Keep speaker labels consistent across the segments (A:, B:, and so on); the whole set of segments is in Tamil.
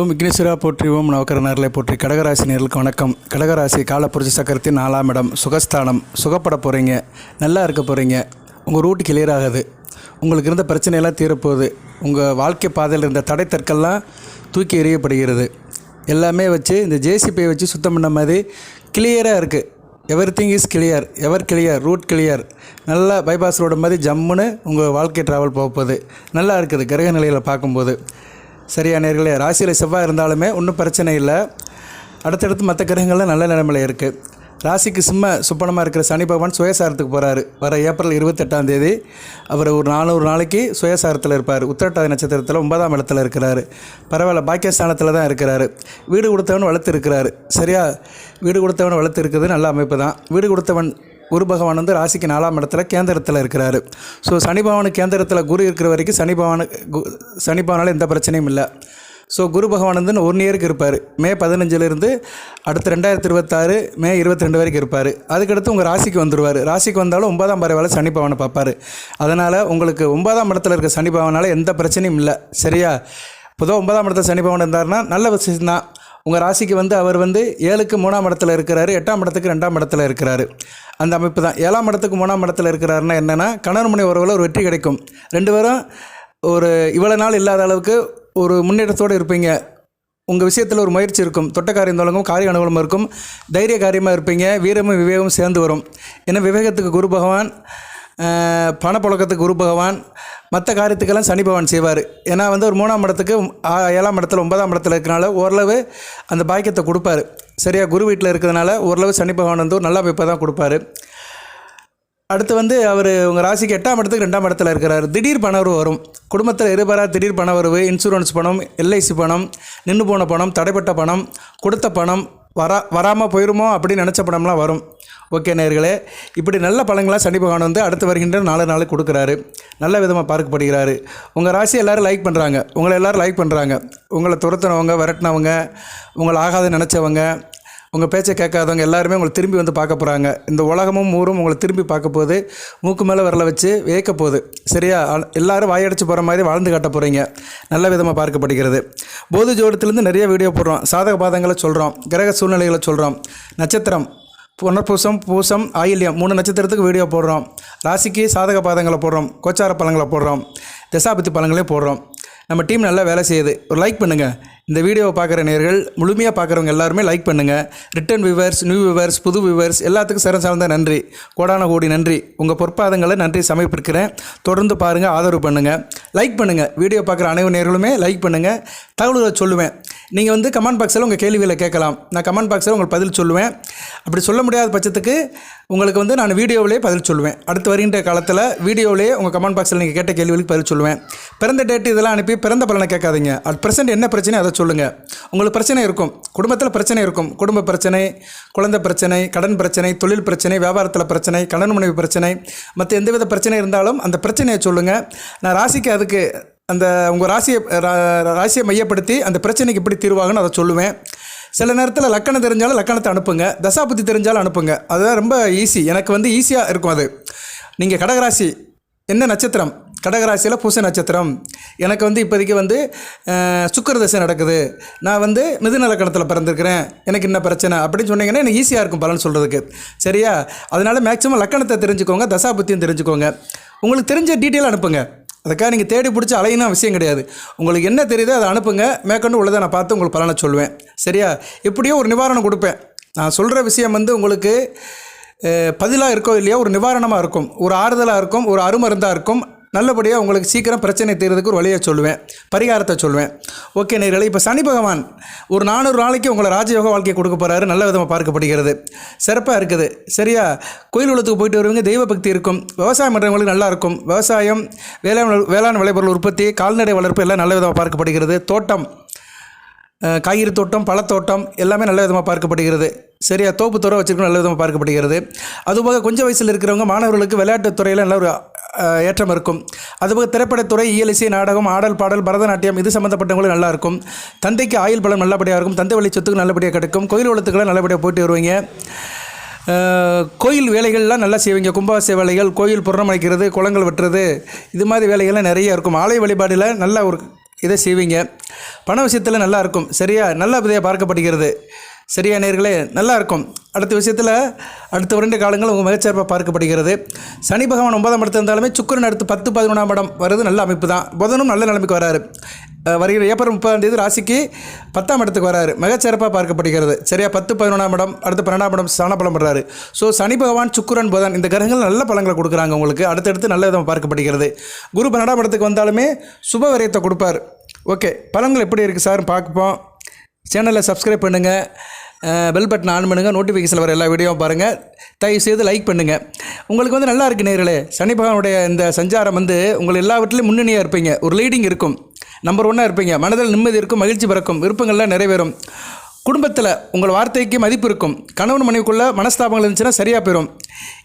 A: ஓம் விக்னேஸ்வரா போற்றி ஓம் நவக்கரனர்களை போற்றி. கடகராசி நேர்களுக்கு வணக்கம். கடகராசி காலப்புரட்சி சக்கரத்தின் நாலாம் இடம் சுகஸ்தானம். சுகப்பட போகிறீங்க நல்லா இருக்க போகிறீங்க உங்கள் ரூட் கிளியர் ஆகுது. உங்களுக்கு இருந்த பிரச்சனையெல்லாம் தீரப்போகுது. உங்கள் வாழ்க்கை பாதையில் இருந்த தடை தற்கெல்லாம் தூக்கி எறியப்படுகிறது. எல்லாமே வச்சு இந்த ஜேசிபியை வச்சு சுத்தம் பண்ண மாதிரி கிளியராக இருக்குது everything is clear ever clear route clear நல்லா பைபாஸ் ரோடு மாதிரி ஜம்முன்னு உங்கள் வாழ்க்கை ட்ராவல் போக போகுது. நல்லா இருக்குது. கிரக நிலையில் பார்க்கும்போது. சரியா நேர்களே ராசியில் செவ்வாய் இருந்தாலுமே ஒன்றும் பிரச்சனை இல்லை. அடுத்தடுத்து மற்ற கிரகங்கள்லாம் நல்ல நிலைமையில் இருக்குது ராசிக்கு சிம்ம சுப்பனமாக இருக்கிற சனி பகவான் சுயசாரத்துக்கு போகிறாரு வர ஏப்ரல் இருபத்தெட்டாம் தேதி அவர் ஒரு நானூறு நாளைக்கு சுயசாரத்தில் இருப்பார். உத்திரட்டாதி நட்சத்திரத்தில் ஒன்பதாம் இடத்துல இருக்கிறாரு. பரவாயில்ல பாக்கியஸ்தானத்தில் தான் இருக்கிறாரு. வீடு கொடுத்தவன் வளர்த்து இருக்கிறாரு சரியா வீடு கொடுத்தவன் வளர்த்து இருக்கிறது நல்ல அமைப்பு தான். வீடு கொடுத்தவன் குரு பகவான் வந்து ராசிக்கு நாலாம் இடத்துல கேந்திரத்தில் இருக்கிறாரு. ஸோ சனி பகவானு கேந்திரத்தில் குரு இருக்கிற வரைக்கும் சனி பகவானு கு- சனி பகவானால் எந்த பிரச்சனையும் இல்லை. ஸோ குரு பகவான் வந்து ஒன் இயருக்கு இருப்பார். மே பதினஞ்சிலிருந்து அடுத்து ரெண்டாயிரத்தி இருபத்தாறு மே இருபத்தி ரெண்டு வரைக்கும் இருப்பார். அதுக்கடுத்து உங்கள் ராசிக்கு வந்துடுவார் ராசிக்கு வந்தாலும் ஒன்பதாம் பறவை சனி பகவானை பார்ப்பார். அதனால் உங்களுக்கு ஒன்பதாம் இடத்துல இருக்க சனி பகவானால் எந்த பிரச்சனையும் இல்லை. சரியா? பொதுவாக ஒன்பதாம் இடத்துல சனி பகவான் இருந்தார்னா நல்ல விஷயம்தான் உங்கள் ராசிக்கு வந்து அவர் வந்து ஏழுக்கு மூணாம் இடத்துல இருக்கிறாரு எட்டாம் இடத்துக்கு ரெண்டாம் இடத்துல இருக்கிறாரு. அந்த அமைப்பு தான். ஏழாம் இடத்துக்கு மூணாம் இடத்துல இருக்கிறாருன்னா என்னென்னா கணவன் உறவில் ஒரு வெற்றி கிடைக்கும். ரெண்டு பேரும் ஒரு இவ்வளோ நாள் இல்லாத அளவுக்கு ஒரு முன்னேற்றத்தோடு இருப்பீங்க. உங்கள் விஷயத்தில் ஒரு முயற்சி இருக்கும். தொட்ட காரியம் தொடங்கும் காரிய அனுகூலமாக இருக்கும். தைரிய காரியமாக இருப்பீங்க. வீரமும் விவேகமும் சேர்ந்து வரும். ஏன்னா விவேகத்துக்கு குரு பகவான் பணப்புழக்கத்துக்கு குரு பகவான் மற்ற காரியத்துக்கெல்லாம் சனி பகவான் செய்வார். ஏன்னா வந்து ஒரு மூணாம் இடத்துக்கு ஏழாம் இடத்துல ஒன்பதாம் இடத்துல இருக்கிறனால ஓரளவு அந்த பாக்கியத்தை கொடுப்பாரு. சரியாக குரு வீட்டில் இருக்கிறதுனால ஓரளவு சனி பகவான் வந்து ஒரு நல்ல அமைப்பை தான் கொடுப்பாரு. அடுத்து வந்து அவர் உங்கள் ராசிக்கு எட்டாம் இடத்துக்கு ரெண்டாம் இடத்துல இருக்கிறார். திடீர் பணவரவு வரும். குடும்பத்தில் இருபரா திடீர் பணவரவு இன்சூரன்ஸ் பணம் எல்ஐசி பணம் நின்று போன பணம் தடைப்பட்ட பணம் கொடுத்த பணம் வரா வராமல் போயிருமோ அப்படின்னு நினச்ச பணம்லாம் வரும். ஓகே நேர்களே இப்படி நல்ல பழங்களாக சனி பகவான் வந்து அடுத்து வருகின்ற நாலு நாள் கொடுக்குறாரு. நல்ல விதமாக பார்க்கப்படுகிறாரு. உங்கள் ராசி எல்லோரும் லைக் பண்ணுறாங்க உங்களை எல்லோரும் லைக் பண்ணுறாங்க உங்களை துரத்துனவங்க விரட்டினவங்க உங்களை ஆகாத நினச்சவங்க உங்கள் பேச்சை கேட்காதவங்க எல்லாருமே உங்களை திரும்பி வந்து பார்க்க போகிறாங்க இந்த உலகமும் ஊரும் உங்களை திரும்பி பார்க்க போகுது. மூக்கு மேலே வரல வச்சு வியக்க போகுது. சரியா? எல்லாரும் வாயடிச்சு போகிற மாதிரி வாழ்ந்து காட்ட போகிறீங்க நல்ல விதமாக பார்க்கப்படுகிறது. போது ஜோடத்துலேருந்து நிறைய வீடியோ போடுறோம். சாதக பாதங்களை சொல்கிறோம் கிரக சூழ்நிலைகளை சொல்கிறோம் நட்சத்திரம் புனர்பூசம் பூசம் ஆயில்யம் மூணு நட்சத்திரத்துக்கு வீடியோ போடுறோம். ராசிக்கு சாதக பாதங்களை போடுறோம். கோச்சார பழங்களை போடுறோம். தசாபத்தி பழங்களையும் போடுறோம். நம்ம டீம் நல்லா வேலை செய்யுது. ஒரு லைக் பண்ணுங்கள் இந்த வீடியோவை பார்க்குற நேர்கள் முழுமையாக பார்க்குறவங்க எல்லாருமே லைக் பண்ணுங்கள் ரிட்டன் வியூவர்ஸ் நியூ வியூவர்ஸ் புது வியூவர்ஸ் எல்லாத்துக்கும் சிறந்த சார்ந்த நன்றி. கோடான கோடி நன்றி. உங்கள் பொற்பாதங்களை நன்றி சமர்ப்பிக்கிறேன். தொடர்ந்து பாருங்கள் ஆதரவு பண்ணுங்கள் லைக் பண்ணுங்கள் வீடியோ பார்க்குற அனைவரு நேர்களுமே லைக் பண்ணுங்கள் தகவல்களை சொல்லுவேன். நீங்கள் வந்து கமெண்ட் பாக்ஸில் உங்கள் கேள்விகளை கேட்கலாம். நான் கமெண்ட் பாக்ஸில் உங்களுக்கு பதில் சொல்லுவேன். அப்படி சொல்ல முடியாத பட்சத்துக்கு உங்களுக்கு வந்து நான் வீடியோவிலே பதில் சொல்லுவேன். அடுத்து வருகின்ற காலத்தில் வீடியோவிலே உங்கள் கமெண்ட் பாக்ஸில் நீங்கள் கேட்ட கேள்விகளுக்கு பதில் சொல்லுவேன். பிறந்த டேட் இதெல்லாம் அனுப்பி பிறந்த பலனை கேட்காதீங்க. அட் ப்ரெசென்ட் என்ன பிரச்சனை அதை சொல்லுங்கள் உங்களுக்கு பிரச்சனை இருக்கும். குடும்பத்தில் பிரச்சனை இருக்கும். குடும்ப பிரச்சனை குழந்தை பிரச்சனை கடன் பிரச்சனை தொழில் பிரச்சனை வியாபாரத்தில் பிரச்சனை கடன் மனைவி பிரச்சனை மற்ற எந்தவித பிரச்சனை இருந்தாலும் அந்த பிரச்சனையை சொல்லுங்கள் நான் ராசிக்கு அதுக்கு அந்த உங்கள் ராசியை ரா- ராசியை மையப்படுத்தி அந்த பிரச்சனைக்கு எப்படி தீர்வாகன்னு அதை சொல்லுவேன். சில நேரத்தில் லக்கணம் தெரிஞ்சாலும் லக்கணத்தை அனுப்புங்க. தசாபுத்தி தெரிஞ்சாலும் அனுப்புங்க. அதுதான் ரொம்ப ஈஸி எனக்கு வந்து ஈஸியாக இருக்கும் அது. நீங்கள் கடகராசி என்ன நட்சத்திரம்? கடகராசியில் பூச நட்சத்திரம். எனக்கு வந்து இப்போதைக்கு வந்து சுக்கர தசை நடக்குது. நான் வந்து மிதுன லக்கணத்தில் பிறந்திருக்கிறேன். எனக்கு என்ன பிரச்சனை? அப்படின்னு சொன்னீங்கன்னா எனக்கு ஈஸியாக இருக்கும் பலன் சொல்கிறதுக்கு சரியா? அதனால் மேக்ஸிமம் லக்கணத்தை தெரிஞ்சுக்கோங்க தசாபுத்தியும் தெரிஞ்சுக்கோங்க. உங்களுக்கு தெரிஞ்ச டீட்டெயில் அனுப்புங்க. அதுக்காக நீங்கள் தேடி பிடிச்சி அலையினா விஷயம் கிடையாது. உங்களுக்கு என்ன தெரியுதோ அதை அனுப்புங்க. மேற்கொண்டு உள்ளதை நான் பார்த்து உங்களுக்கு பலனை சொல்லுவேன் சரியா? எப்படியோ ஒரு நிவாரணம் கொடுப்பேன். நான் சொல்கிற விஷயம் வந்து உங்களுக்கு பதிலாக இருக்கோ இல்லையோ ஒரு நிவாரணமாக இருக்கும். ஒரு ஆறுதலாக இருக்கும் ஒரு அருமருந்தாக இருக்கும். நல்லபடியாக உங்களுக்கு சீக்கிரம் பிரச்சனை தீர்றதுக்கு ஒரு வழியை சொல்லுவேன் பரிகாரத்தை சொல்லுவேன். ஓகே நேர்களை இப்போ சனி பகவான் ஒரு நானூறு நாளைக்கு உங்களை ராஜயோக வாழ்க்கையை கொடுக்க போகிறாரு நல்ல விதமாக பார்க்கப்படுகிறது. சிறப்பாக இருக்குது. சரியா? கோயில் உலகத்துக்கு போயிட்டு வருவங்க தெய்வ பக்தி இருக்கும். விவசாயம் பண்ணுறவங்களுக்கு நல்லா இருக்கும். விவசாயம் வேளாண் வேளாண் விளைபொருள் உற்பத்தி கால்நடை வளர்ப்பு எல்லாம் நல்ல விதமாக பார்க்கப்படுகிறது. தோட்டம் காய்கறி தோட்டம் பழத்தோட்டம் எல்லாமே நல்ல விதமாக பார்க்கப்படுகிறது. சரியா? தோப்பு துறை வச்சுருக்கணும் நல்ல விதமாக பார்க்கப்படுகிறது. அதுபோக கொஞ்சம் வயசில் இருக்கிறவங்க மாணவர்களுக்கு விளையாட்டுத் துறையில் நல்ல ஒரு ஏற்றம் இருக்கும். அதுபோக திரைப்படத்துறை இயல் இசை நாடகம் ஆடல் பாடல் பரதநாட்டியம் இது சம்மந்தப்பட்டவங்களும் நல்லாயிருக்கும் தந்தைக்கு ஆயுள் பலம் நல்லபடியாக இருக்கும். தந்தை வழி சொத்துக்கு நல்லபடியாக கிடைக்கும். கோயில் வளத்துக்கெல்லாம் நல்லபடியாக போயிட்டு வருவீங்க. கோயில் வேலைகள்லாம் நல்லா செய்வீங்க. கும்பாபிஷேக வேலைகள் கோயில் புறமடைக்கிறது குளங்கள் வெட்டுறது இது மாதிரி வேலைகள்லாம் நிறைய இருக்கும். ஆலய வழிபாடில் நல்ல ஒரு இதை செய்வீங்க. பண விஷயத்தில் நல்லாயிருக்கும் சரியா? நல்ல விதையாக பார்க்கப்படுகிறது. சரியா நேர்களே? நல்லாயிருக்கும் அடுத்த விஷயத்தில் அடுத்த இரண்டு காலங்கள் உங்கள் மிகச்சிறப்பாக பார்க்கப்படுகிறது. சனி பகவான் ஒன்பதாம் இடத்துல இருந்தாலுமே சுக்கிரன் அடுத்து பத்து பதினொன்றாம் இடம் வருது நல்ல அமைப்பு தான் புதனும் நல்ல நிலைமைக்கு வராரு. வருகிற ஏப்ரல் முப்பதாம் தேதி ராசிக்கு பத்தாம் இடத்துக்கு வராரு. மிகச்சிறப்பாக பார்க்கப்படுகிறது. சரியா? பத்து பதினொன்றாம் இடம் அடுத்து பன்னெண்டாம் இடம் சன பலம் வர்றாரு ஸோ சனி பகவான் சுக்கிரன் புதன் இந்த கிரகங்கள் நல்ல பழங்களை கொடுக்குறாங்க உங்களுக்கு. அடுத்தடுத்து நல்ல விதமாக பார்க்கப்படுகிறது. குரு பன்னெண்டாம் இடத்துக்கு வந்தாலுமே சுப விரயத்தை கொடுப்பார். ஓகே பழங்கள் எப்படி இருக்குது சார்? பார்ப்போம். சேனலை சப்ஸ்கிரைப் பண்ணுங்கள் பெல் பட்டன் ஆன் பண்ணுங்கள் நோட்டிஃபிகேஷன் வர எல்லா வீடியோவும் பாருங்கள் தயவு செய்து லைக் பண்ணுங்கள் உங்களுக்கு வந்து நல்லா இருக்கு நேர்களே. சனி பகவானுடைய இந்த சஞ்சாரம் வந்து உங்கள் எல்லாவற்றிலையும் முன்னணியாக இருப்பீங்க. ஒரு லீடிங் இருக்கும். நம்பர் ஒன்னாக இருப்பீங்க. மனதில் நிம்மதி இருக்கும் மகிழ்ச்சி பிறக்கும் விருப்பங்கள்லாம் நிறைவேறும். குடும்பத்தில் உங்கள் வார்த்தைக்கு மதிப்பு இருக்கும். கணவன் மனைவிக்குள்ள மனஸ்தாபங்கள் இருந்துச்சுன்னா சரியாக போயிடும்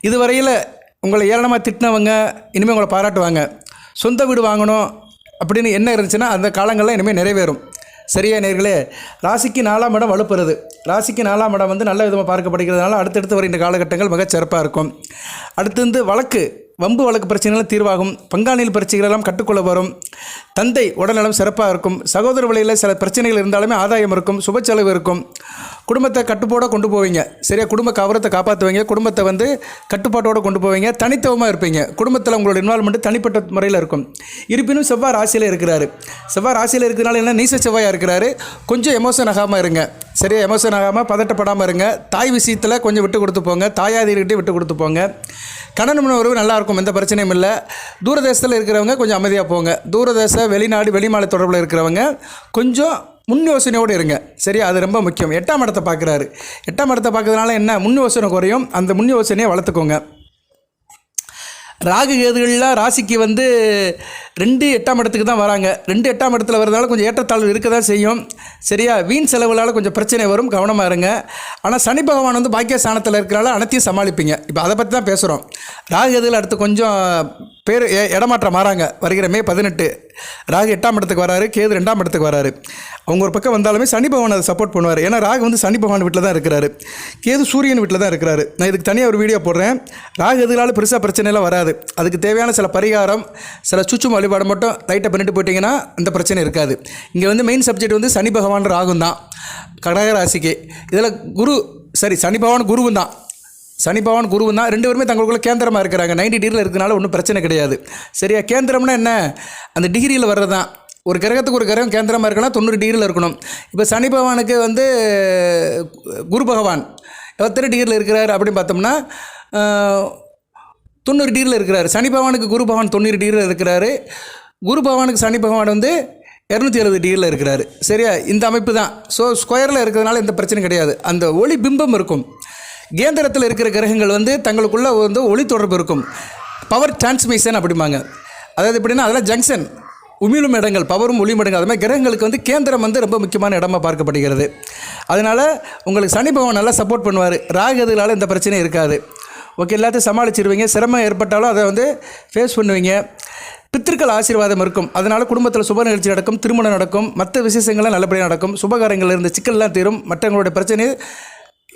A: இதுவரையில் உங்களை ஏளனமாக திட்டினவங்க இனிமேல் உங்களை பாராட்டுவாங்க. சொந்த வீடு வாங்கணும் அப்படின்னு என்ன இருந்துச்சுன்னா அந்த காலங்கள்லாம் இனிமேல் நிறைவேறும். சரியா நேர்களே? ராசிக்கு நாலாம் இடம் வலுப்புறது. ராசிக்கு நாலாம் இடம் வந்து நல்ல விதமாக பார்க்கப்படுகிறதுனால அடுத்தடுத்து வருகின்ற காலகட்டங்கள் மிகச் சிறப்பாக இருக்கும். அடுத்து வந்து வழக்கு. வம்பு வழக்கு பிரச்சனைகள் தீர்வாகும். பங்காளியில் பிரச்சனைகள் எல்லாம் வரும். தந்தை உடல்நலம் சிறப்பாக இருக்கும். சகோதர வழியில் சில பிரச்சனைகள் இருந்தாலுமே ஆதாயம் இருக்கும். சுப செலவு இருக்கும். குடும்பத்தை கட்டுப்போட கொண்டு போவீங்க. சரியா குடும்ப கவரத்தை காப்பாற்றுவீங்க குடும்பத்தை வந்து கட்டுப்பாட்டோடு கொண்டு போவீங்க. தனித்துவமாக இருப்பீங்க. குடும்பத்தில் உங்களோட இன்வால்மெண்ட் தனிப்பட்ட முறையில் இருக்கும். இருப்பினும் செவ்வாய் ராசியில் இருக்கிறாரு. செவ்வாய் ராசியில் இருக்கிறனால என்ன? நீச செவ்வாயாக இருக்கிறாரு. கொஞ்சம் எமோஷன் ஆகாமல் இருங்க. சரியா எமோஷன் ஆகாமல் பதட்டப்படாமல் இருங்க. தாய் விஷயத்தில் கொஞ்சம் விட்டு கொடுத்து போங்க. தாயாதிகிட்டே விட்டு கொடுத்து போங்க. கணவன் உறவு நல்லா இருக்கும் எந்த பிரச்சனையும் இல்லை. தூரதேசத்தில் இருக்கிறவங்க கொஞ்சம் அமைதியாக போங்க. தூரதேச வெளிநாடு வெளிமாநில தொடர்பில் இருக்கிறவங்க கொஞ்சம் முன் யோசனையோடு இருங்க. சரியா? அது ரொம்ப முக்கியம். எட்டாம் இடத்தை பார்க்குறாரு. எட்டாம் இடத்தை பார்க்கறதுனால என்ன? முன் யோசனை குறையும். அந்த முன் யோசனையை வளர்த்துக்கோங்க. ராகு கேதுகள்லாம் ராசிக்கு வந்து ரெண்டு எட்டாம் இடத்துக்கு தான் வராங்க. ரெண்டு எட்டாம் இடத்துல வரதுனால கொஞ்சம் ஏற்றத்தாழ்வு இருக்க தான் செய்யும். சரியா? வீண் செலவுகளால் கொஞ்சம் பிரச்சனை வரும். கவனமாக இருங்க. ஆனால் சனி பகவான் வந்து பாக்கிய ஸ்தானத்தில் இருக்கிறனால அனைத்தையும் சமாளிப்பீங்க. இப்போ அதை பற்றி தான் பேசுகிறோம் ராகு கேதுகள் அடுத்து கொஞ்சம் பேர் எ- இடமாற்றம் மாறாங்க. வருகிற மே பதினெட்டு. ராகு எட்டாம் இடத்துக்கு வராரு கேது ரெண்டாம் இடத்துக்கு வராரு. அவங்க ஒரு பக்கம் வந்தாலுமே சனி பகவான் அதை சப்போர்ட் பண்ணுவார். ஏன்னா ராகு வந்து சனி பகவான் வீட்டில் தான் இருக்கிறாரு. கேது சூரியன் வீட்டில் தான் இருக்கிறாரு. நான் இதுக்கு தனியாக ஒரு வீடியோ போடுறேன். ராகு எதுனாலும் பெருசாக பிரச்சனைலாம் வராது. அதுக்கு தேவையான சில பரிகாரம் சில சுச்சும் வழிபாடு மட்டும் லைட்டாக பண்ணிட்டு போயிட்டிங்கன்னா அந்த பிரச்சனை இருக்காது. இங்கே வந்து மெயின் சப்ஜெக்ட் வந்து சனி பகவான் ராகும் தான் கடக ராசிக்கு. இதில் குரு சரி சனி பகவான் குருவும் தான் சனி பகவான் குருவும் தான் ரெண்டு பேருமே தங்களுக்குள்ள கேந்திரமாக இருக்கிறாங்க. 90 டிகிரியில் இருக்கனால ஒன்றும் பிரச்சனை கிடையாது. சரியா? கேந்திரம்னா என்ன? அந்த டிகிரியில் வர்றது தான் ஒரு கிரகத்துக்கு ஒரு கிரகம் கேந்திரமாக இருக்குன்னா தொண்ணூறு டிகிரியில் இருக்கணும். இப்போ சனி பகவானுக்கு வந்து குரு பகவான் எத்தனை டிகிரியில் இருக்கிறார் அப்படின்னு பார்த்தோம்னா தொண்ணூறு டிகிரியில் இருக்கிறார். சனி பகவானுக்கு குரு பகவான் தொண்ணூறு டிகிரியில் இருக்கிறாரு. குரு பகவானுக்கு சனி பகவான் வந்து இரநூத்தி எழுபது டிகிரியில் இருக்கிறாரு. சரியா? இந்த அமைப்பு தான். ஸோ ஸ்கொயரில் இருக்கிறதுனால எந்த பிரச்சனையும் கிடையாது. அந்த ஒளி பிம்பம் இருக்கும். கேந்திரத்தில் இருக்கிற கிரகங்கள் வந்து தங்களுக்குள்ள வந்து ஒளி தொடர்பு இருக்கும். பவர் டிரான்ஸ்மிஷன் அப்படிம்பாங்க. அதாவது எப்படின்னா அதெல்லாம் ஜங்ஷன் உமிழும் இடங்கள் பவரும் ஒளியும் இடங்கள் அது மாதிரி கிரகங்களுக்கு வந்து கேந்திரம் வந்து ரொம்ப முக்கியமான இடமாக பார்க்கப்படுகிறது. அதனால் உங்களுக்கு சனி பகவான் நல்லா சப்போர்ட் பண்ணுவார். ராகுதுனால இந்த பிரச்சனையும் இருக்காது. ஓகே எல்லாத்தையும் சமாளிச்சிருவீங்க. சிரமம் ஏற்பட்டாலும் அதை வந்து ஃபேஸ் பண்ணுவீங்க. பித்திருக்கள் ஆசீர்வாதம் இருக்கும். அதனால் குடும்பத்தில் சுப நிகழ்ச்சி நடக்கும் திருமணம் நடக்கும் மற்ற விசேஷங்கள்லாம் நல்லபடியாக நடக்கும். சுபகாரங்கள் இருந்த சிக்கல்லாம் தீரும். மற்றவங்களுடைய பிரச்சனை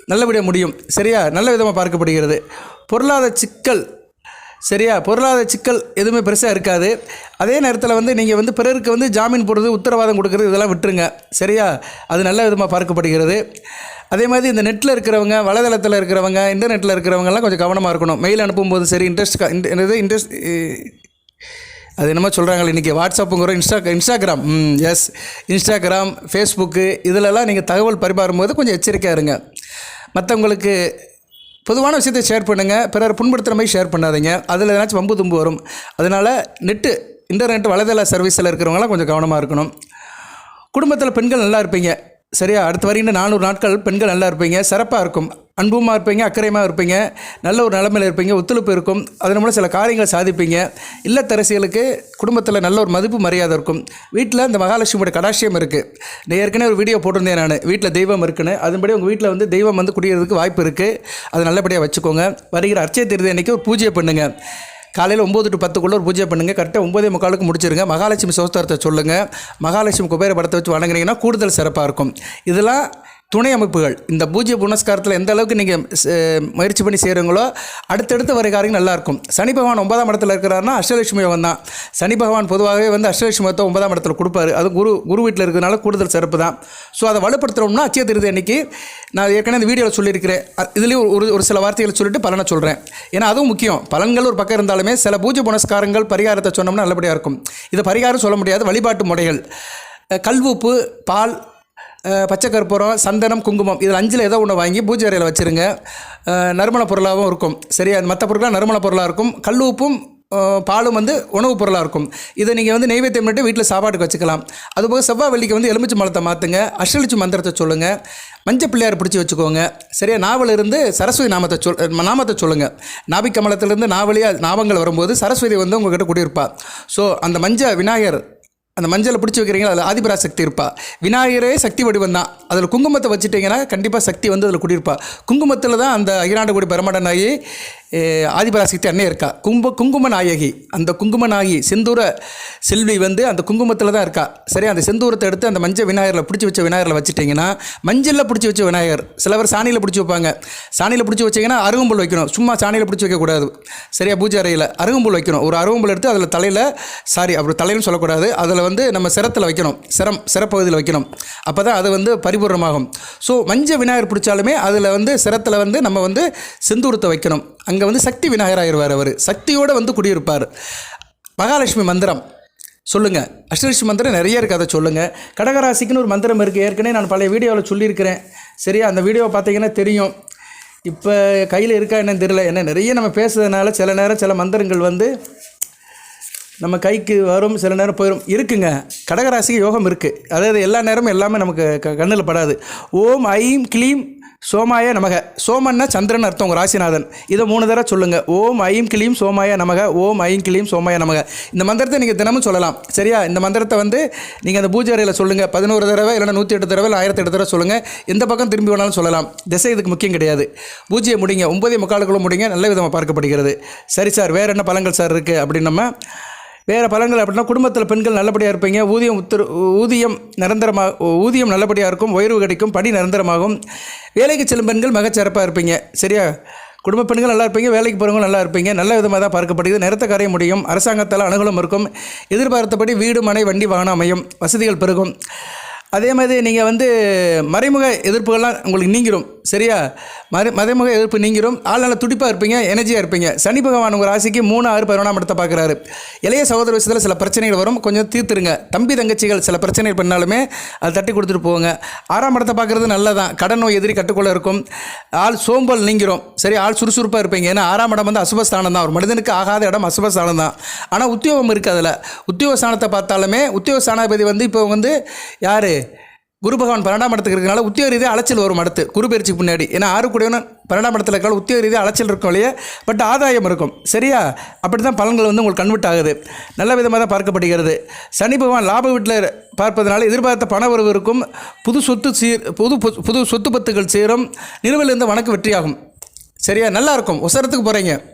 A: நல்லபடியாக முடியும். சரியா? நல்ல விதமாக பார்க்கப்படுகிறது. பொருளாதார சிக்கல். சரியா? பொருளாதார சிக்கல் எதுவுமே பெருசாக இருக்காது. அதே நேரத்தில் வந்து நீங்கள் வந்து பிறருக்கு வந்து ஜாமீன் போடுறது உத்தரவாதம் கொடுக்குறது இதெல்லாம் விட்டுருங்க. சரியா? அது நல்ல விதமாக பார்க்கப்படுகிறது. அதே மாதிரி இந்த நெட்டில் இருக்கிறவங்க வலைதளத்தில் இருக்கிறவங்க இன்டர்நெட்டில் இருக்கிறவங்கலாம் கொஞ்சம் கவனமாக இருக்கணும். மெயில் அனுப்பும்போது சரி இன்ட்ரெஸ்ட் என்னது இன்ட்ரெஸ்ட் அது என்னமோ சொல்கிறாங்களே இன்றைக்கி வாட்ஸ்அப்புங்கிற இன்ஸ்டா இன்ஸ்டாகிராம். ம் எஸ் இன்ஸ்டாகிராம் ஃபேஸ்புக்கு இதிலெல்லாம் நீங்கள் தகவல் பரிமாறும்போது கொஞ்சம் எச்சரிக்கையாக இருங்க. மற்றவங்களுக்கு பொதுவான விஷயத்தை ஷேர் பண்ணுங்கள் பிறர் புண்படுத்துகிற மாதிரி ஷேர் பண்ணாதீங்க. அதில் ஏதாச்சும் வம்பு தும்பு வரும். அதனால் நெட்டு இன்டர்நெட் வலைதள சர்வீஸில் இருக்கிறவங்களாம் கொஞ்சம் கவனமாக இருக்கணும். குடும்பத்தில் பெண்கள் நல்லா இருப்பீங்க. சரியா? அடுத்து வருகின்ற நானூறு நாட்கள் பெண்கள் நல்லா இருப்பீங்க சிறப்பாக இருக்கும். அன்புமாக இருப்பீங்க அக்கறையுமாக இருப்பீங்க நல்ல ஒரு நிலமையில் இருப்பீங்க ஒத்துழைப்பு இருக்கும். அதன் மூலம் சில காரியங்களை சாதிப்பீங்க. இல்லத்தரசிகளுக்கு குடும்பத்தில் நல்ல ஒரு மதிப்பு மரியாதை இருக்கும். வீட்டில் இந்த மகாலட்சுமியோட கடாட்சியம் இருக்குது ஏற்கனவே ஒரு வீடியோ போட்டிருந்தேன் நான். வீட்டில் தெய்வம் இருக்குன்னு. அதன்படி உங்கள் வீட்டில் வந்து தெய்வம் வந்து குடியறதுக்கு வாய்ப்பு இருக்குது அதை நல்லபடியாக வச்சுக்கோங்க. வருகிற அர்ச்சை திருதி அன்றைக்கி ஒரு பூஜையை பண்ணுங்கள் காலையில் ஒம்பது டு பத்துக்குள்ளே ஒரு பூஜை பண்ணுங்கள் கரெக்டாக ஒம்பதே முக்காலுக்கு முடிச்சிருங்க. மகாலட்சுமி சோஸ்தரத்தை சொல்லுங்கள் மகாலட்சுமி குபேர படத்தை வச்சு வணங்குனீங்கன்னா கூடுதல் சிறப்பாக இருக்கும். இதெல்லாம் துணை அமைப்புகள் இந்த பூஜ்ய புனஸ்காரத்தில் எந்த அளவுக்கு நீங்கள் முயற்சி பண்ணி செய்கிறீங்களோ அடுத்தடுத்து வர காரியங்கள் நல்லாயிருக்கும். சனி பகவான் ஒன்பதாம் இடத்துல இருக்கிறாருன்னா அஷ்டலட்சுமி யோகம் தான். சனி பகவான் பொதுவாகவே வந்து அஷ்டலட்சுமி யோகத்தை ஒன்பதாம் இடத்துல கொடுப்பாரு. அது குரு குரு வீட்டில் இருக்கிறதுனால கூடுதல் சிறப்பு தான். ஸோ அதை வலுப்படுத்துகிறோம்னா அச்சய திருதி அன்னைக்கு நான் ஏற்கனவே இந்த வீடியோவில் சொல்லியிருக்கிறேன். இதுலேயும் ஒரு ஒரு சில வார்த்தைகளை சொல்லிட்டு பலனை சொல்கிறேன் ஏன்னா அதுவும் முக்கியம். பலன்கள் ஒரு பக்கம் இருந்தாலுமே சில பூஜை புனஸ்காரங்கள் பரிகாரத்தை சொன்னோம்னா நல்லபடியாக இருக்கும். இது பரிகாரம் சொல்ல முடியாது வழிபாட்டு முறைகள். அஹ் கல்வுப்பு பால் பச்சை கற்பூரம் சந்தனம் குங்குமம். இதில் அஞ்சில் ஏதோ ஒன்று வாங்கி பூஜை அறையில் வச்சுருங்க. நறுமண பொருளாகவும் இருக்கும். சரியா? மற்ற பொருளாக நறுமண பொருளாக இருக்கும். கல் உப்பும் பாலும் வந்து உணவுப் பொருளாக இருக்கும். இதை நீங்கள் வந்து நெய்வேத்தியம் பண்ணிட்டு வீட்டில் சாப்பாட்டுக்கு வச்சுக்கலாம். அதுபோக செவ்வாய் வெள்ளிக்கு வந்து எலுமிச்சை மலத்தை மாற்றுங்க அஷ்டலிச்சு மந்திரத்தை சொல்லுங்கள் மஞ்சள் பிள்ளையார் பிடிச்சி வச்சுக்கோங்க. சரியா? நாவல் இருந்து சரஸ்வதி நாமத்தை சொல் நாமத்தை சொல்லுங்கள் நாபிக்கமலத்திலிருந்து நாவலியாக நாமங்கள் வரும்போது சரஸ்வதி வந்து உங்ககிட்ட குடியிருப்பா. ஸோ அந்த மஞ்சள் விநாயகர் அந்த மஞ்சளை பிடிச்சி வைக்கிறீங்களா? அதில் ஆதிபரா சக்தி இருப்பா. விநாயகரே சக்தி வடிவம் தான். அதில் குங்குமத்தை வச்சுட்டிங்கன்னா கண்டிப்பாக சக்தி வந்து அதில் குடியிருப்பா. குங்குமத்தில் தான் அந்த அகிராண்டகுடி பெருமாடனாகி ஆதிபராசக்தி அண்ணே இருக்கா? கும்ப குங்கும நாயகி. அந்த குங்கும நாயகி செந்தூர செல்வி வந்து அந்த குங்குமத்தில் தான் இருக்கா. சரி அந்த செந்தூரத்தை எடுத்து அந்த மஞ்சள் விநாயகரில் பிடிச்சி வச்ச விநாயகரில் வச்சுட்டிங்கன்னா மஞ்சளில் பிடிச்சி வச்ச விநாயகர். சிலவர் சாணியில் பிடிச்சி வைப்பாங்க. சாணியில் பிடிச்சி வச்சிங்கன்னா அருகம்புல் வைக்கணும். சும்மா சாணியில் பிடிச்சி வைக்கக்கூடாது சரியா பூஜை அறையில் அருகம்புல் வைக்கணும். ஒரு அருகம்புல் எடுத்து அதில் தலையில் சாரி அப்படி தலைன்னு சொல்லக்கூடாது. அதில் வந்து நம்ம சிரத்தில் வைக்கணும். சிரம் சிறப்பகுதியில் வைக்கணும். அப்போ தான் அது வந்து பரிபூர்ணமாகும். ஸோ மஞ்சள் விநாயகர் பிடிச்சாலுமே அதில் வந்து சிரத்தில் வந்து நம்ம வந்து செந்தூரத்தை வைக்கணும். அங்கே அங்கே வந்து சக்தி விநாயகர் ஆயிடுவார் அவர். சக்தியோடு வந்து குடியிருப்பார். மகாலட்சுமி மந்திரம். சொல்லுங்கள் அஷ்டலட்சுமி மந்திரம் நிறைய இருக்குது அதை சொல்லுங்கள் கடகராசிக்குன்னு ஒரு மந்திரம் இருக்குது ஏற்கனவே நான் பழைய வீடியோவில் சொல்லியிருக்கிறேன். சரியா? அந்த வீடியோவை பார்த்தீங்கன்னா தெரியும். இப்போ கையில் இருக்கா என்னன்னு தெரியல. ஏன்னா நிறைய நம்ம பேசுறதுனால சில நேரம் சில மந்திரங்கள் வந்து நம்ம கைக்கு வரும் சில நேரம் போயிடும் இருக்குங்க. கடகராசிக்கு யோகம் இருக்குது அதாவது எல்லா நேரமும் எல்லாமே நமக்கு க கண்ணில் படாது. ஓம் ஐம் கிளீம் சோமாய நமக. சோமன்னா சந்திரன் அர்த்தம் உங்கள் ராசிநாதன். இதை மூணு தடவை சொல்லுங்கள் ஓம் ஐம் கிளியும் சோமாய நமக. ஓம் ஐம் கிளியும் சோமாய நமக. இந்த மந்திரத்தை நீங்கள் தினமும் சொல்லலாம். சரியா? இந்த மந்திரத்தை வந்து நீங்கள் அந்த பூஜை அறையில் சொல்லுங்கள் பதினோரு தடவை இல்லைன்னா நூற்றி எட்டு தடவை இல்லை ஆயிரத்தி எட்டு தடவை சொல்லுங்கள் எந்த பக்கம் திரும்பி வேணாலும் சொல்லலாம். திசை இதுக்கு முக்கியம் கிடையாது. பூஜையை முடிங்க. ஒம்பதே முக்காலுக்குள்ள முடிங்க. நல்ல விதமாக பார்க்கப்படுகிறது. சரி சார் வேறு என்ன பழங்கள் சார் இருக்குது அப்படின்னு நம்ம வேறு பலன்கள் அப்படின்னா குடும்பத்தில் பெண்கள் நல்லபடியாக இருப்பீங்க. ஊதியம் உத்தர ஊதியம் நிரந்தரமாக ஊதியம் நல்லபடியாக இருக்கும். உயர்வு கிடைக்கும். படி நிரந்தரமாகும். வேலைக்கு செல்லும் பெண்கள் மகச்சிறப்பாக இருப்பீங்க. சரியா? குடும்ப பெண்கள் நல்லா இருப்பீங்க. வேலைக்கு போகிறவங்க நல்லா இருப்பீங்க. நல்ல விதமாக தான் பார்க்கப்படுகிறது. நிறத்த கரைய முடியும். அரசாங்கத்தால் அணுகலும் இருக்கும். எதிர்பார்த்தபடி வீடு மனை வண்டி வாகனம் அமையும். வசதிகள் பெருகும். அதே மாதிரி நீங்கள் வந்து மறைமுக எதிர்ப்புகள்லாம் உங்களுக்கு நீங்கிரும் சரியா? மறை மறைமுக எதிர்ப்பு நீங்கிடும் ஆள் நல்லா துடிப்பாக இருப்பீங்க எனர்ஜியாக இருப்பீங்க. சனி பகவான் உங்கள் ராசிக்கு மூணு ஆறு பதினொன்றாம் இடத்தை பார்க்குறாரு. இளைய சகோதர விஷயத்தில் சில பிரச்சனைகள் வரும். கொஞ்சம் தீர்த்துருங்க. தம்பி தங்கச்சிகள் சில பிரச்சனைகள் பண்ணாலுமே அதை தட்டி கொடுத்துட்டு போங்க. ஆறாம் இடத்தை பார்க்குறது நல்லதான் கடன் நோய் எதிரி கட்டுக்குள்ளே இருக்கும். ஆள் சோம்பல் நீங்கிரும். சரி ஆள் சுறுசுறுப்பாக இருப்பீங்க. ஏன்னா ஆறாம் இடம் வந்து அசுபஸ்தானம் தான். ஒரு மனிதனுக்கு ஆகாத இடம் அசுபஸ்தானம் தான். ஆனால் உத்தியோகம் இருக்குது அதில். உத்தியோக ஸ்தானத்தை பார்த்தாலுமே உத்தியோக ஸ்தானாதிபதி வந்து இப்போ வந்து யார்? குரு பகவான் பன்னெண்டாம் இடத்துக்கு இருக்கிறனால உத்தியோக ரீதியாக அலைச்சல் வரும் அடுத்து. குரு பயிற்சிக்கு முன்னாடி. ஏன்னா ஆறு கூடியவன பன்னெண்டாம் இடத்துல இருக்கால உத்தியோக ரீதியாக அலைச்சல் இருக்கும் இல்லையா? பட் ஆதாயம் இருக்கும். சரியா? அப்படி தான் பலன்கள் வந்து உங்களுக்கு கன்வெர்ட் ஆகுது. நல்ல விதமாக தான் பார்க்கப்படுகிறது. சனி பகவான் லாப வீட்டில் பார்ப்பதனால எதிர்பார்த்த பண உறவு இருக்கும். புது சொத்து சீர் புது புது- புது சொத்து பத்துகள் சீரும். நிறுவலிருந்து வணக்கு வெற்றியாகும். சரியா? நல்லா இருக்கும். உசரத்துக்கு போகிறீங்க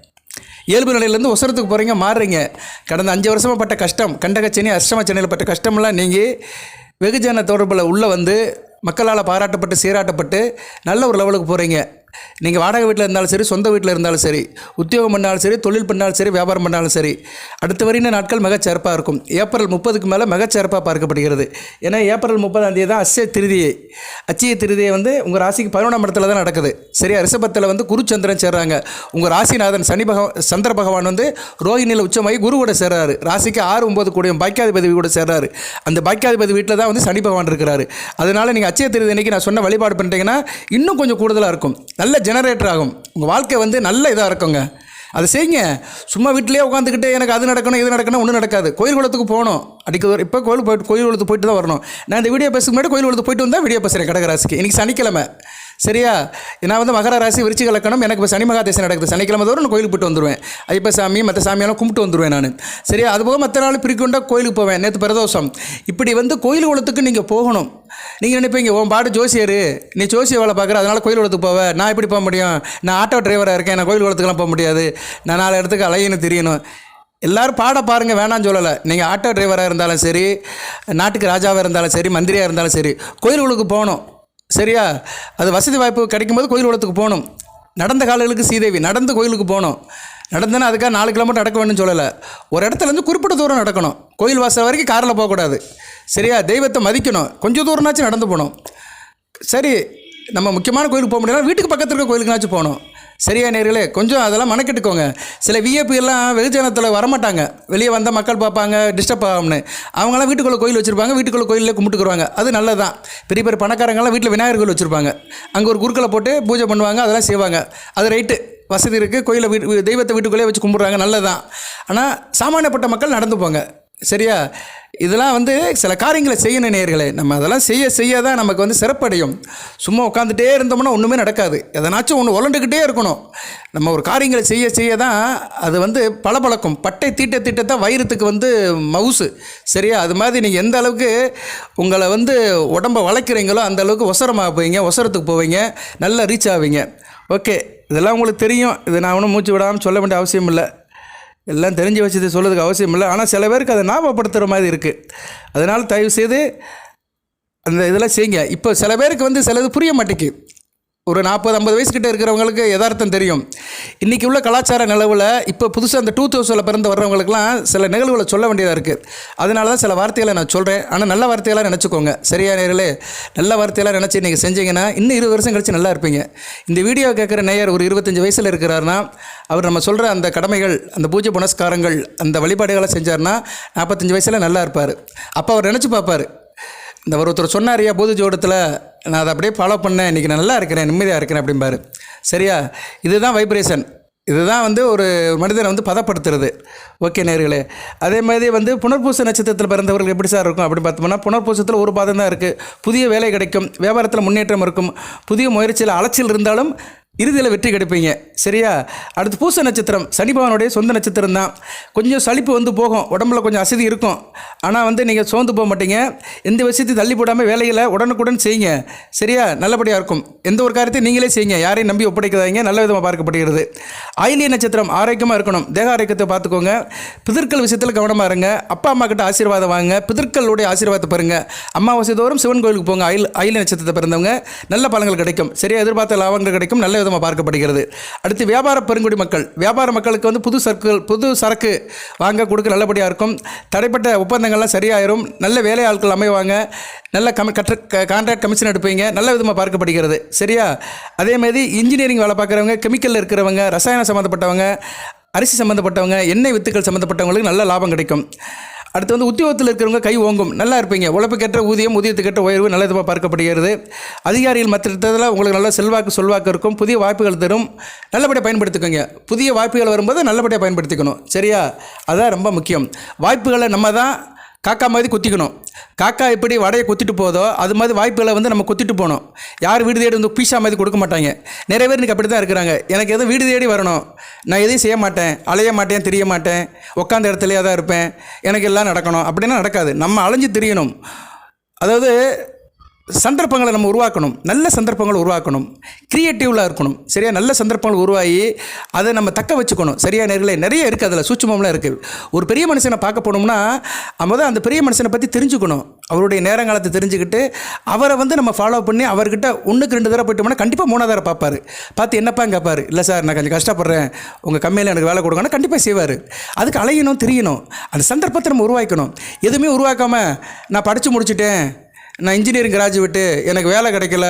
A: இயல்பு நிலையிலேருந்து உசரத்துக்கு போகிறீங்க மாறுறீங்க. கடந்த அஞ்சு வருஷமாக பட்ட கஷ்டம் கண்டகச்சனி அஷ்டம சென்னையில் பட்ட கஷ்டமெல்லாம் நீங்கள் வெகுஜன தொடர்பில் உள்ளே வந்து மக்களால் பாராட்டப்பட்டு சீராட்டப்பட்டு நல்ல ஒரு லெவலுக்கு போகிறீங்க நீங்கள் வாடகை வீட்டில் இருந்தாலும் சரி சொந்த வீட்டில் இருந்தாலும் சரி உத்தியோகம் பண்ணாலும் சரி தொழில் பண்ணாலும் சரி வியாபாரம் பண்ணாலும் சரி அடுத்த வரையின நாட்கள் மிகச்சிறப்பாக இருக்கும். ஏப்ரல் முப்பதுக்கு மேலே மிகச்சிறப்பாக பார்க்கப்படுகிறது. ஏன்னா ஏப்ரல் முப்பதாம் தேதி தான் அச்சய திருதியை அச்சய திருதியை வந்து உங்கள் ராசிக்கு பதினொன்றாம் இடத்துல தான் நடக்குது. சரியா? ரிஷபத்தில் வந்து குருச்சந்திரன் சேர்றாங்க. உங்கள் ராசிநாதன் சனி பகவான் சந்திர பகவான் வந்து ரோஹிணியில் உச்சமாகி குரு கூட சேர்றாரு. ராசிக்கு ஆறு ஒன்பது கூடிய பாக்கியாதிபதி கூட சேர்றாரு. அந்த பாக்கியாதிபதி வீட்டில் தான் வந்து சனி பகவான் இருக்கிறாரு. அதனால் நீங்கள் அச்சய திருதி அன்னைக்கு நான் சொன்ன வழிபாடு பண்ணிட்டீங்கன்னா இன்னும் கொஞ்சம் கூடுதலாக இருக்கும். நல்ல ஜெனரேட்டர் ஆகும். உங்கள் வாழ்க்கை வந்து நல்ல இதாக இருக்குங்க. அதை செய்யுங்க. சும்மா வீட்டிலே உட்காந்துக்கிட்டு எனக்கு அது நடக்கணும் இது நடக்கணும் ஒன்றும் நடக்காது. கோயில் குளத்துக்கு போகணும். அடிக்க இப்போ கோயில் போயிட்டு கோயில் குளத்துக்கு போயிட்டு தான் வரணும். நான் இந்த வீடியோ பேசுக்கு முன்னாடி கோயில் குளத்துக்கு போயிட்டு வந்தால் வீடியோ பேசுகிறேன் கடகராசிக்கு. இன்றைக்கி சனிக்கிழமை. சரியா? நான் வந்து மகர ராசி விருச்சிக லக்கணம் எனக்கு இப்போ சனி மகாதேசம் நடக்குது. சனிக்கிழமை தோறும் நான் கோயிலுக்கு போயிட்டு வந்துடுவேன் ஐயப்ப சாமி மற்ற சாமியெல்லாம் கும்பிட்டு வந்துடுவேன் நான். சரியா? அதுபோக மற்ற நாள் பிரிக்கொண்டா கோயிலுக்கு போவேன். நேற்று பிரதோஷம். இப்படி வந்து கோயில் குளத்துக்கு நீங்கள் போகணும். நீங்கள் நினைப்பீங்க உன் பாடு ஜோசியர். நீ ஜோசிய வேலை பார்க்குற அதனால் கோயில் குளத்துக்கு போவ. நான் எப்படி போக முடியும்? நான் ஆட்டோ டிரைவராக இருக்கேன். நான் கோயில் குளத்துக்குலாம் போக முடியாது. நான் நாலு இடத்துக்கு அலையின்னு தெரியணும். எல்லோரும் பாட பாருங்கள் வேணாம்னு சொல்லலை. நீங்கள் ஆட்டோ டிரைவராக இருந்தாலும் சரி நாட்டுக்கு ராஜாவாக இருந்தாலும் சரி மந்திரியாக இருந்தாலும் சரி கோயில்களுக்கு போகணும். சரியா? அது வசதி வாய்ப்பு கிடைக்கும்போது கோயில் குளத்துக்கு போகணும். நடந்த காலங்களுக்கு சீதேவி நடந்து கோயிலுக்கு போகணும். நடந்தேன்னா அதுக்காக நாலு கிலோமீட்டர் நடக்க வேணும்னு சொல்லலை. ஒரு இடத்துலேருந்து குறிப்பிட்ட தூரம் நடக்கணும். கோயில் வாசல் வரைக்கும் காரில் போகக்கூடாது சரியா? தெய்வத்தை மதிக்கணும். கொஞ்சம் தூரம்னாச்சும் நடந்து போகணும். சரி நம்ம முக்கியமான கோயிலுக்கு போக முடியல வீட்டுக்கு பக்கத்தில் இருக்க கோயிலுக்குனாச்சும் போகணும். சரியா நேர்களே கொஞ்சம் அதெல்லாம் மனக்கெட்டுக்கோங்க. சில விஐபி வெகுஜனத்தில் வரமாட்டாங்க. வெளியே வந்தால் மக்கள் பார்ப்பாங்க டிஸ்டர்ப் ஆகும்னு. அவங்களாம் வீட்டுக்குள்ளே கோயில் வச்சுருப்பாங்க வீட்டுக்குள்ளே கோயிலில் கும்பிட்டுக்குருவாங்க. அது நல்லது தான் பெரிய பெரிய பணக்காரங்களாம் வீட்டில் விநாயகர் கோயில் வச்சுருப்பாங்க. அங்கே ஒரு குருக்களை போட்டு பூஜை பண்ணுவாங்க அதெல்லாம் செய்வாங்க. அது ரைட்டு. வசதி இருக்குது கோயிலை வீட்டு தெய்வத்தை வீட்டுக்குள்ளேயே வச்சு கும்பிட்றாங்க நல்லது தான் ஆனால் சாமானியப்பட்ட மக்கள் நடந்து போங்க. சரியா? இதெல்லாம் வந்து சில காரியங்களை செய்யணும் நேர்களே நம்ம அதெல்லாம் செய்ய செய்ய தான் நமக்கு வந்து சிறப்படையும். சும்மா உட்காந்துட்டே இருந்தோம்னா ஒன்றுமே நடக்காது. எதனாச்சும் ஒன்று உழண்டுக்கிட்டே இருக்கணும். நம்ம ஒரு காரியங்களை செய்ய செய்ய தான் அது வந்து பளபளக்கும். பட்டை தீட்ட தீட்ட தான் வயிறத்துக்கு வந்து மவுசு. சரியா? அது மாதிரி நீங்கள் எந்த அளவுக்கு உங்களை வந்து உடம்பை வளைக்கிறீங்களோ அந்த அளவுக்கு ஒசரமாக போவீங்க ஒசரத்துக்கு போவீங்க நல்லா ரீச் ஆவீங்க. ஓகே இதெல்லாம் உங்களுக்கு தெரியும். இது நான் ஒன்றும் மூச்சு விடாமல் சொல்ல வேண்டிய அவசியம் இல்லை. எல்லாம் தெரிஞ்சு வச்சது சொல்கிறதுக்கு அவசியம் இல்லை. ஆனால் சில பேருக்கு அதை ஞாபகப்படுத்துகிற மாதிரி இருக்குது அதனால் தயவு செய்து அந்த இதெல்லாம் செய்யுங்க. இப்போ சில பேருக்கு வந்து சிலது புரிய மாட்டேங்குது. ஒரு நாற்பது ஐம்பது வயசுக்கிட்ட இருக்கிறவங்களுக்கு யதார்த்தம் தெரியும். இன்றைக்கி உள்ள கலாச்சார நிலவில் இப்போ புதுசாக அந்த டூ தௌசண்டில் பிறந்து வர்றவங்களுக்குலாம் சில நிகழ்வுகளை சொல்ல வேண்டியதாக இருக்குது அதனால தான் சில வார்த்தைகளை நான் சொல்கிறேன் ஆனால் நல்ல வார்த்தையெல்லாம் நினச்சிக்கோங்க. சரியா நேர்களே நல்ல வார்த்தையெல்லாம் நினச்சி நீங்கள் செஞ்சீங்கன்னா இன்னும் இருபது வருஷம் கழிச்சு நல்லா இருப்பீங்க. இந்த வீடியோ கேட்குற நேயர் ஒரு இருபத்தஞ்சி வயசில் இருக்கிறாருன்னா அவர் நம்ம சொல்கிற அந்த கடமைகள் அந்த பூஜை புனஸ்காரங்கள் அந்த வழிபாடுகளை செஞ்சார்னா நாற்பத்தஞ்சு வயசில் நல்லா இருப்பார். அப்போ அவர் நினச்சி பார்ப்பார் இந்த ஒருத்தர் சொன்னாரியா பூஜை ஜோடத்தில் நான் அதை அப்படியே ஃபாலோ பண்ணேன் இன்றைக்கி நல்லா இருக்கிறேன் நிம்மதியாக இருக்கிறேன் அப்படிம்பாரு. சரியா? இதுதான் வைப்ரேஷன் இதுதான் வந்து ஒரு மனிதனை வந்து பதப்படுத்துறது. ஓகே நேர்களே. அதே மாதிரி வந்து புனர்பூச நட்சத்திரத்தில் பிறந்தவர்கள் எப்படி சார் இருக்கும் அப்படின்னு பார்த்தோம்னா புனர்பூசத்தில் ஒரு பாதம் தான் இருக்குது புதிய வேலை கிடைக்கும் வியாபாரத்தில் முன்னேற்றம் இருக்கும். புதிய முயற்சியில் அலைச்சல் இருந்தாலும் இறுதியில் வெற்றி கிடைப்பீங்க. சரியா? அடுத்து பூச நட்சத்திரம். சனி பகவானுடைய சொந்த நட்சத்திரம் தான். கொஞ்சம் சலிப்பு வந்து போகும். உடம்புல கொஞ்சம் அசதி இருக்கும். ஆனால் வந்து நீங்கள் சோர்ந்து போக மாட்டீங்க. எந்த விஷயத்தையும் தள்ளி போடாமல் வேலைகளை உடனுக்குடன் செய்யுங்க. சரியா? நல்லபடியாக இருக்கும். எந்த ஒரு காரியத்தையும் நீங்களே செய்யுங்க. யாரையும் நம்பி ஒப்படைக்காதீங்க. நல்ல விதமாக பார்க்கப்படுகிறது. ஆயிலிய நட்சத்திரம் ஆரோக்கியமாக இருக்கணும். தேக ஆரோக்கியத்தை பார்த்துக்கோங்க. பிதற்கள் விஷயத்தில் கவனமாக இருங்க. அப்பா அம்மா கிட்ட ஆசீர்வாதம் வாங்க. பிதற்களுடைய ஆசீர்வாதத்தை பாருங்க அமாவாசை தோறும் சிவன் கோயிலுக்கு போங்க. ஆயில் ஆயிலிய நட்சத்திரத்தை பிறந்தவங்க. நல்ல பலங்கள் கிடைக்கும். சரியா? எதிர்பார்த்த லாபங்கள் கிடைக்கும். நல்ல விதமாக பார்க்கப்படுகிறது. அடுத்து வியாபார பெருங்குடி மக்கள். வியாபார மக்களுக்கு வந்து புது சரக்குகள் புது சரக்கு வாங்க கொடுக்க நல்லபடியாக இருக்கும். தடைப்பட்ட ஒப்பந்தங்கள்லாம் சரியாயிரும். நல்ல வேலை ஆட்கள் அமைவாங்க. நல்ல கமி கற்ற கான்ட்ராக்ட் கமிஷன் எடுப்பீங்க. நல்ல விதமாக பார்க்கப்படுகிறது. சரியா? அதே மாதிரி இன்ஜினியரிங் வேலை பார்க்குறவங்க கெமிக்கலில் இருக்கிறவங்க ரசாயனம் சம்மந்தப்பட்டவங்க அரிசி சம்மந்தப்பட்டவங்க எண்ணெய் வித்துக்கள் சம்மந்தப்பட்டவங்களுக்கு நல்ல லாபம் கிடைக்கும். அடுத்து வந்து உத்தியோகத்தில் இருக்கிறவங்க கை ஓங்கும். நல்லா இருப்பீங்க. உழைப்புக்கேற்ற ஊதியம் ஊதியத்துக்கேற்ற உயர்வு நல்லதுமாக பார்க்கப்படுகிறது. அதிகாரிகள் மற்றத்தில் உங்களுக்கு நல்ல செல்வாக்கு சொல்வாக்கு இருக்கும். புதிய வாய்ப்புகள் தரும். நல்லபடியாக பயன்படுத்திக்கோங்க. புதிய வாய்ப்புகள் வரும்போது நல்லபடியாக பயன்படுத்திக்கணும். சரியா? அதான் ரொம்ப முக்கியம். வாய்ப்புகளை நம்ம தான் காக்கா மாதிரி குத்திக்கணும். காக்கா எப்படி வடையை குத்திட்டு போதோ அது மாதிரி வாய்ப்புகளை வந்து நம்ம குத்திட்டு போகணும். யார் வீடு தேடி வந்து பீஸா மாதிரி கொடுக்க மாட்டாங்க. நிறைய பேர் இன்றைக்கி அப்படி தான் இருக்கிறாங்க. எனக்கு எதுவும் வீடு தேடி வரணும். நான் எதையும் செய்ய மாட்டேன். அலைய மாட்டேன் தெரிய மாட்டேன். உட்காந்த இடத்துலையே தான் இருப்பேன். எனக்கு எல்லாம் நடக்கணும். அப்படின்னா நடக்காது. நம்ம அலைஞ்சு தெரியணும். அதாவது சந்தர்ப்பங்களை நம்ம உருவாக்கணும். நல்ல சந்தர்ப்பங்களை உருவாக்கணும். க்ரியேட்டிவ்லாக இருக்கணும். சரியா? நல்ல சந்தர்ப்பங்கள் உருவாகி அதை நம்ம தக்க வச்சுக்கணும். சரியா? நேர்களே நிறைய இருக்குது அதில். சூட்சமம்லாம் இருக்குது ஒரு பெரிய மனுஷனை பார்க்க போனோம்னா முத அந்த பெரிய மனுஷனை பற்றி தெரிஞ்சுக்கணும். அவருடைய நேரங்காலத்தை தெரிஞ்சுக்கிட்டு அவரை வந்து நம்ம ஃபாலோ பண்ணி அவர்கிட்ட ஒன்றுக்கு ரெண்டு தடவை போயிட்டோம்னா கண்டிப்பாக மூணாவது தடவை பார்ப்பார். பார்த்து என்னப்பா கேட்பார் இல்லை சார் நான் கொஞ்சம் கஷ்டப்படுறேன். உங்கள் கம்மியில் எனக்கு வேலை கொடுக்கணும் கண்டிப்பாக செய்வார். அதுக்கு அலையணும் தெரியணும். அந்த சந்தர்ப்பத்தை நம்ம உருவாக்கணும். எதுவுமே உருவாக்காமல் நான் படித்து முடிச்சுட்டேன். நான் இன்ஜினியரிங் கிராஜுவேட்டு எனக்கு வேலை கிடைக்கல.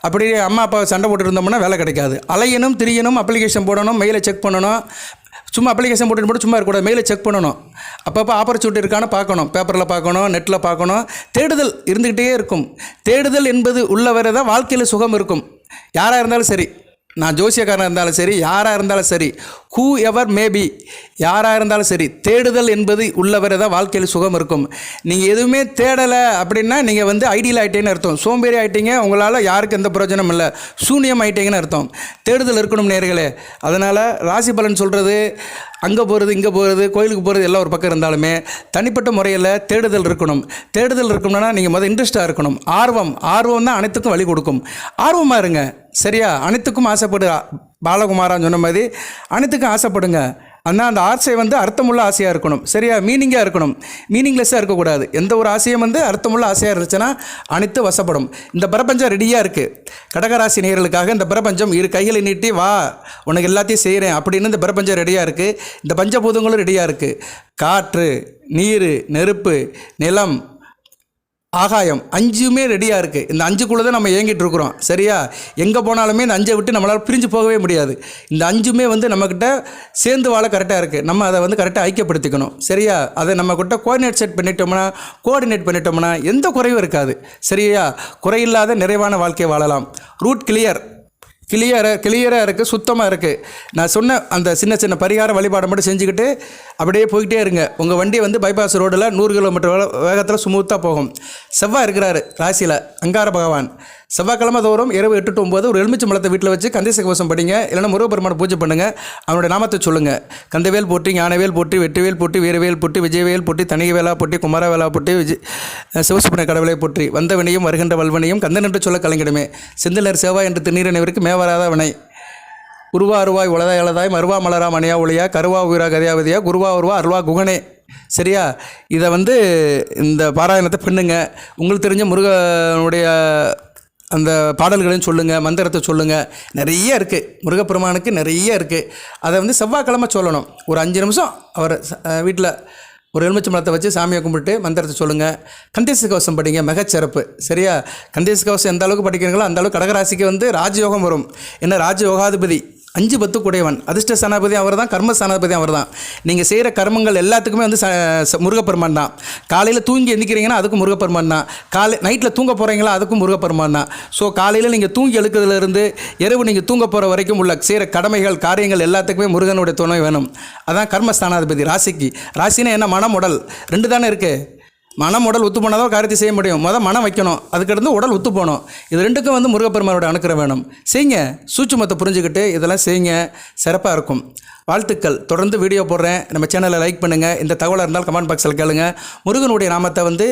A: அப்படியே அம்மா அப்பா சண்டை போட்டுருந்தோம்னா வேலை கிடைக்காது. அலையணும் திரியணும் அப்ளிகேஷன் போடணும் மெயிலை செக் பண்ணணும். சும்மா அப்ளிகேஷன் போட்டு போட்டு சும்மா இருக்கக்கூடாது. மெயிலை செக் பண்ணணும். அப்பப்போ ஆப்பர்ச்சுனிட்டி இருக்கான்னு பார்க்கணும். பேப்பரில் பார்க்கணும் நெட்டில் பார்க்கணும். தேடுதல் இருந்துக்கிட்டே இருக்கும். தேடுதல் என்பது உள்ளவரை தான் வாழ்க்கையில் சுகம் இருக்கும். யாராக இருந்தாலும் சரி. நான் ஜோசியக்காரனாக இருந்தாலும் சரி யாராக இருந்தாலும் சரி. ஹூ எவர் மேபி யாராக இருந்தாலும் சரி தேடுதல் என்பது உள்ளவரை தான் வாழ்க்கையில் சுகம் இருக்கும். நீங்கள் எதுவுமே தேடலை அப்படின்னா நீங்கள் வந்து ஐடியல் ஆகிட்டேன்னு அர்த்தம். சோம்பேறி ஆகிட்டீங்க உங்களால் யாருக்கு எந்த பிரயோஜனம் இல்லை. சூன்யம் ஆகிட்டீங்கன்னு அர்த்தம். தேடுதல் இருக்கணும் நேர்களே. அதனால் ராசி பலன் சொல்கிறது அங்கே போகிறது இங்கே போகிறது கோயிலுக்கு போகிறது எல்லாம் ஒரு பக்கம் இருந்தாலுமே தனிப்பட்ட முறையில் தேடுதல் இருக்கணும். தேடுதல் இருக்கணும்னா நீங்கள் முதல் இன்ட்ரெஸ்ட்டாக இருக்கணும். ஆர்வம். ஆர்வம் தான் அனைத்துக்கும் வழி கொடுக்கும். ஆர்வமாக இருங்க. சரியா? அனைத்துக்கும் ஆசைப்படு பாலகுமாரான்னு சொன்ன மாதிரி அனைத்துக்கும் ஆசைப்படுங்க. ஆனால் அந்த ஆசை வந்து அர்த்தமுள்ள ஆசையாக இருக்கணும். சரியா? மீனிங்காக இருக்கணும். மீனிங்லெஸ்ஸாக இருக்கக்கூடாது. எந்த ஒரு ஆசையும் வந்து அர்த்தமுள்ள ஆசையாக இருந்துச்சுன்னா அனைத்து வசப்படும். இந்த பிரபஞ்சம் ரெடியாக இருக்குது கடகராசி நேர்களுக்காக இந்த பிரபஞ்சம் இரு கைகளை நீட்டி வா உனக்கு எல்லாத்தையும் செய்கிறேன் அப்படின்னு இந்த பிரபஞ்சம் ரெடியாக இருக்குது இந்த பஞ்சபூதங்களும் ரெடியாக இருக்குது காற்று நீர் நெருப்பு நிலம் ஆகாயம் அஞ்சுமே ரெடியாக இருக்குது இந்த அஞ்சுக்குள்ளே தான் நம்ம இயங்கிட்டு இருக்கிறோம். சரியா? எங்கே போனாலுமே இந்த அஞ்சை விட்டு நம்மளால் பிரிஞ்சு போகவே முடியாது. இந்த அஞ்சுமே வந்து நம்மக்கிட்ட சேர்ந்து வாழ கரெக்டாக இருக்குது நம்ம அதை வந்து கரெக்டாக ஐக்கியப்படுத்திக்கணும். சரியா? அதை நம்ம கிட்ட கோஆர்டினேட் செட் பண்ணிட்டோம்னா கோஆர்டினேட் பண்ணிட்டோம்னா எந்த குறையும் இருக்காது. சரியா? குறையில்லாத நிறைவான வாழ்க்கையை வாழலாம். ரூட் கிளியர் கிளியராக கிளியராக இருக்குது சுத்தமாக இருக்குது நான் சொன்ன அந்த சின்ன சின்ன பரிகார வழிபாடு மட்டும் செஞ்சுக்கிட்டு அப்படியே போய்கிட்டே இருங்க. உங்கள் வண்டி வந்து பைபாஸ் ரோடில் நூறு கிலோமீட்டர் வேகத்தில் ஸ்மூத்தாக போகும். செவ்வாய் இருக்கிறாரு ராசியில் அங்கார பகவான். செவ்வாய்க்கிழமை தோறும் இரவு எட்டு டு ஒம்பது ஒரு எலுமிச்சை மலத்தை வீட்டில் வச்சு கந்தை கவசம் படிங்க. இல்லைன்னா முருகப்பெருமான பூஜை பண்ணுங்கள் அவனுடைய நாமத்தை சொல்லுங்கள் கந்தவேல் போட்டி ஞானவேல் போட்டி வெற்றிவேல் போட்டி வீரவேல் போட்டி விஜயவேல் போட்டி தனிகவேலா போற்றி குமாரவேலா போட்டி விஜய் சிவசுப்ன கடவுளை போற்றி. வந்த வினையும் வருகின்ற வல்வனையும் கந்தன் என்று சொல்ல கலைஞடுமே செந்திலர் சேவா என்று திருநீரனைவருக்கு மேவராத வினை உருவா அருவாய் உலதாய் அழதாய் மருவா மலரா மணியா ஒளியா கருவா உயிரா கதியாவதியா குருவா உருவா அருவா குகனே. சரியா? இதை வந்து இந்த பாராயணத்தை பண்ணுங்க. உங்களுக்கு தெரிஞ்ச முருகனுடைய அந்த பாடல்களையும் சொல்லுங்கள் மந்திரத்தை சொல்லுங்கள் நிறைய இருக்குது முருகப்பெருமானுக்கு நிறைய இருக்குது அதை வந்து செவ்வாய்க்கிழமை சொல்லணும். ஒரு அஞ்சு நிமிஷம் அவர் வீட்டில் ஒரு எலுமிச்சை மரத்தை வச்சு சாமியை கும்பிட்டு மந்திரத்தை சொல்லுங்கள் கந்தேசு கவசம் படிங்க மிகச்சிறப்பு. சரியா? கந்தேசு கவசம் எந்த அளவுக்கு படிக்கிறீங்களோ அந்த அளவுக்கு கடகராசிக்கு வந்து ராஜயோகம் வரும். என்ன? ராஜயோகாதிபதி. அஞ்சு பத்து குடையவன் அதிர்ஷ்ட சனாபதி அவர் தான் கர்ம சனாபதி அவர் தான் நீங்கள் செய்கிற கர்மங்கள் எல்லாத்துக்குமே வந்து ச முருகப்பெருமான் தான். காலையில் தூங்கி எந்திக்கிறீங்கன்னா அதுக்கும் முருகப்பெருமான் தான். காலை நைட்டில் தூங்க போகிறீங்களா அதுக்கும் முருகப்பெருமான் தான். ஸோ காலையில் நீங்கள் தூங்கி எழுக்கிறதுலேருந்து இரவு நீங்கள் தூங்க போகிற வரைக்கும் உள்ள செய்கிற கடமைகள் காரியங்கள் எல்லாத்துக்குமே முருகனுடைய துணை வேணும். அதான் கர்மஸ்தானாதிபதி ராசிக்கு. ராசினா என்ன மனம் உடல் ரெண்டு தானே இருக்குது மனம் உடல் ஒத்து போனால் தான் காரியத்தை செய்ய முடியும். மொதல் மனம் வைக்கணும். அதுக்கடுத்து உடல் ஒத்து போகணும். இது ரெண்டுக்கும் வந்து முருகப்பெருமானோட அனுக்கிற வேணும். செய்யுங்க. சூட்சுமத்தை புரிஞ்சுக்கிட்டு இதெல்லாம் செய்யுங்க. சிறப்பாக இருக்கும். வாழ்த்துக்கள். தொடர்ந்து வீடியோ போடுறேன். நம்ம சேனலை லைக் பண்ணுங்கள் இந்த தகவலாக இருந்தால் கமெண்ட் பாக்ஸில் கேளுங்கள் முருகனுடைய நாமத்தை வந்து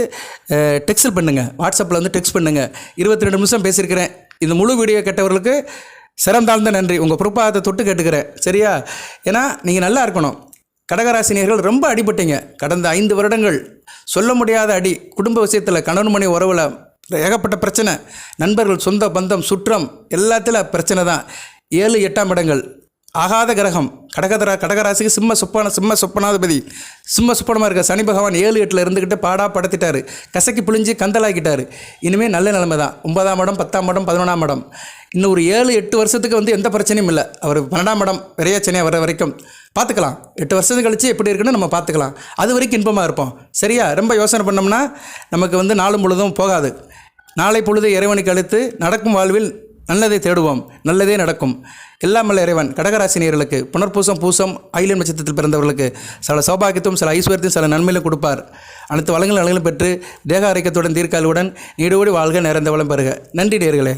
A: டெக்ஸ்ட் பண்ணுங்கள் வாட்ஸ்அப்பில் வந்து டெக்ஸ்ட் பண்ணுங்கள் இருபத்தி ரெண்டு நிமிஷம் பேசியிருக்கிறேன். இந்த முழு வீடியோ கேட்டவர்களுக்கு சிறந்தாழ்ந்த நன்றி. உங்கள் பொறுப்பாகத்தை தொட்டு கேட்டுக்கிறேன். சரியா? ஏன்னா நீங்கள் நல்லா இருக்கணும். கடகராசினியர்கள் ரொம்ப அடிபட்டீங்க. கடந்த ஐந்து வருடங்கள் சொல்ல முடியாத அடி. குடும்ப விஷயத்தில் கணவன் மணி உறவில் ஏகப்பட்ட பிரச்சனை. நண்பர்கள் சொந்த பந்தம் சுற்றம் எல்லாத்தில் பிரச்சனை தான். ஏழு எட்டாம் இடங்கள். ஆகாத கிரகம். கடகதரா கடகராசிக்கு சிம்ம சொப்பான சிம்ம சொப்பனாதிபதி. சிம்ம சொப்பனமாக இருக்க சனி பகவான் ஏழு எட்டில் இருந்துக்கிட்டு பாடா படுத்திட்டார். கசக்கி புழிஞ்சு கந்தலாக்கிட்டார். இனிமேல் நல்ல நிலைமை தான். ஒன்பதாம் இடம் பத்தாம் இடம் பதினொன்றாம் இடம். இன்னும் ஒரு ஏழு எட்டு வருஷத்துக்கு வந்து எந்த பிரச்சனையும் இல்லை. அவர் பன்னெண்டாம் இடம் விரையாச்சனையாக வர வரைக்கும். பார்த்துக்கலாம். எட்டு வருஷத்துக்கு கழிச்சு எப்படி இருக்குன்னு நம்ம பார்த்துக்கலாம். அது வரைக்கும் இன்பமாக இருப்போம். சரியா? ரொம்ப யோசனை பண்ணோம்னா நமக்கு வந்து நாளும் முழுதும் போகாது. நாளை பொழுது இறைவனுக்கு அழுத்து நடக்கும் வாழ்வில் நல்லதை தேடுவோம். நல்லதே நடக்கும். எல்லாம் வல்ல இறைவன். கடகராசினியர்களுக்கு புனர்பூசம் பூசம் ஐலியன் நட்சத்திரத்தில் பிறந்தவர்களுக்கு சில சௌபாகியத்தும் சில ஐஸ்வர்யத்தையும் சில நன்மையிலும் கொடுப்பார். அனைத்து வளங்களும் நலங்களும் பெற்று தேக ஆரோக்கியத்துடன் தீர்க்காலுடன் நீடோடி வாழ்க நிறைந்த வளம் பெறுக. நன்றி நேர்களே